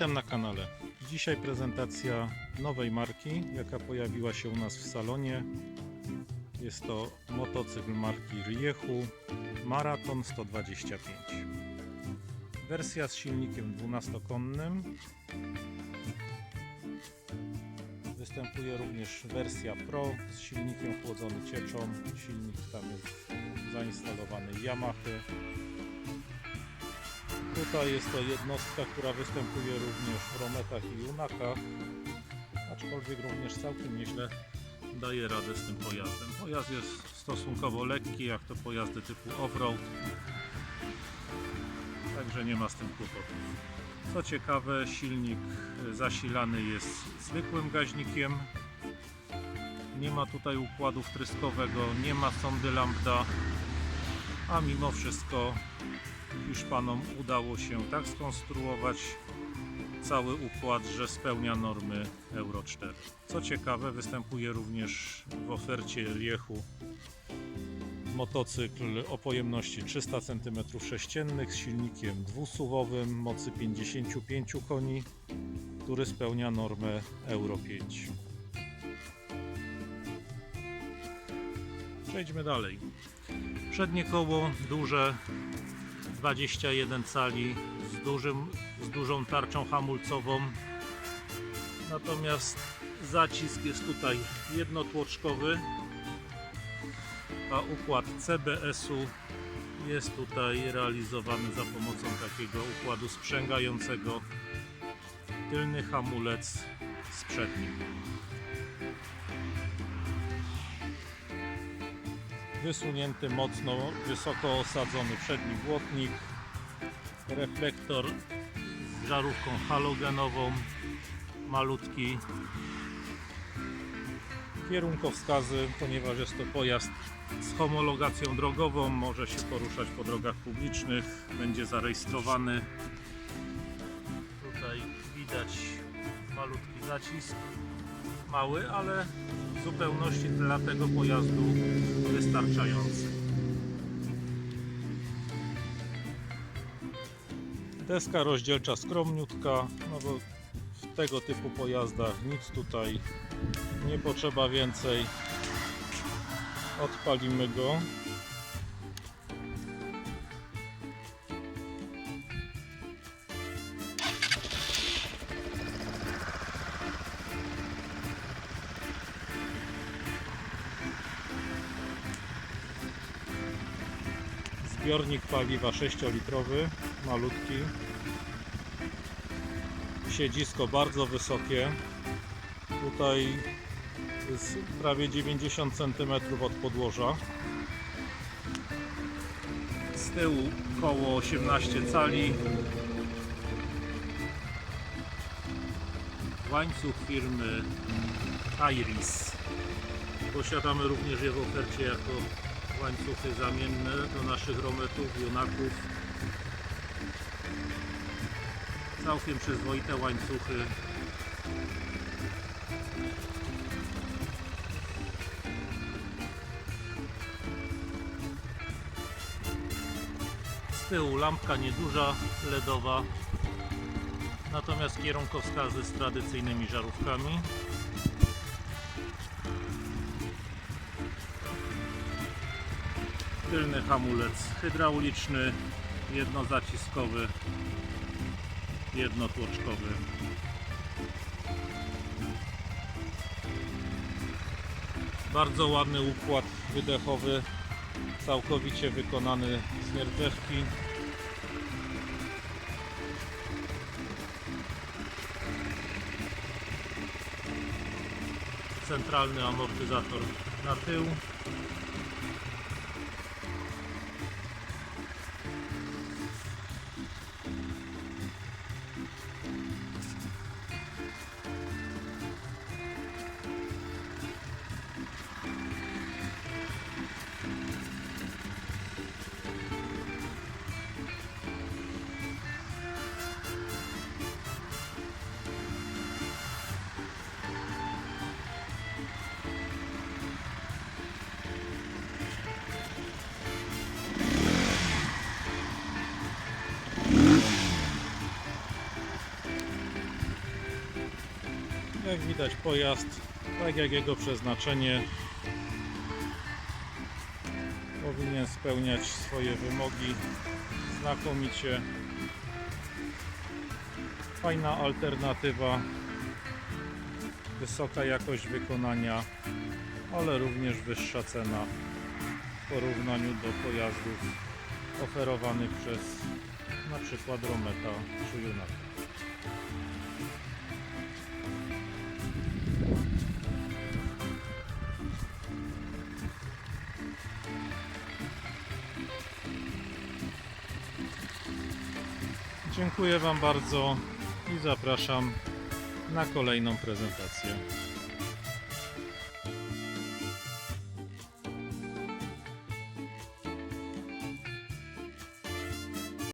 Witam na kanale. Dzisiaj prezentacja nowej marki, jaka pojawiła się u nas w salonie. Jest to motocykl marki Riechu Marathon 125. Wersja z silnikiem 12-konnym. Występuje również wersja Pro z silnikiem chłodzonym cieczą. Silnik tam jest zainstalowany Yamaha. Tutaj jest to jednostka, która występuje również w Rometach i Junakach, aczkolwiek również całkiem nieźle daje radę z tym pojazdem. Pojazd jest stosunkowo lekki, jak to pojazdy typu off-road, także nie ma z tym kłopotów. Co ciekawe, silnik zasilany jest zwykłym gaźnikiem, nie ma tutaj układu wtryskowego, nie ma sondy lambda, a mimo wszystko Hiszpanom udało się tak skonstruować cały układ, że spełnia normy Euro 4. Co ciekawe, występuje również w ofercie Riechu motocykl o pojemności 300 cm3 z silnikiem dwusuwowym mocy 55 koni, który spełnia normę Euro 5. Przejdźmy dalej. Przednie koło duże 21 cali z, dużym, z dużą tarczą hamulcową. Natomiast zacisk jest tutaj jednotłoczkowy, a układ CBS-u jest tutaj realizowany za pomocą takiego układu sprzęgającego tylny hamulec z przednim. Wysunięty mocno, wysoko osadzony przedni błotnik, reflektor z żarówką halogenową, malutki, kierunkowskazy, ponieważ jest to pojazd z homologacją drogową, może się poruszać po drogach publicznych, będzie zarejestrowany. Tutaj widać malutki zacisk, mały, ale w zupełności dla tego pojazdu wystarczający. Deska rozdzielcza skromniutka, no bo w tego typu pojazdach nic tutaj nie potrzeba więcej. Odpalimy go. Zbiornik paliwa 6-litrowy, malutki. Siedzisko bardzo wysokie. Tutaj jest prawie 90 cm od podłoża. Z tyłu koło 18 cali. Łańcuch firmy Iris. Posiadamy również je w ofercie jako łańcuchy zamienne do naszych rometów, junaków. Całkiem przyzwoite łańcuchy. Z tyłu lampka nieduża, LEDowa, natomiast kierunkowskazy z tradycyjnymi żarówkami. Tylny hamulec hydrauliczny, jednozaciskowy, jednotłoczkowy. Bardzo ładny układ wydechowy, całkowicie wykonany z nierdzewki. Centralny amortyzator na tył. Jak widać pojazd, tak jak jego przeznaczenie, powinien spełniać swoje wymogi znakomicie. Fajna alternatywa, wysoka jakość wykonania, ale również wyższa cena w porównaniu do pojazdów oferowanych przez na przykład Rometa czy Junaka. Dziękuję Wam bardzo i zapraszam na kolejną prezentację.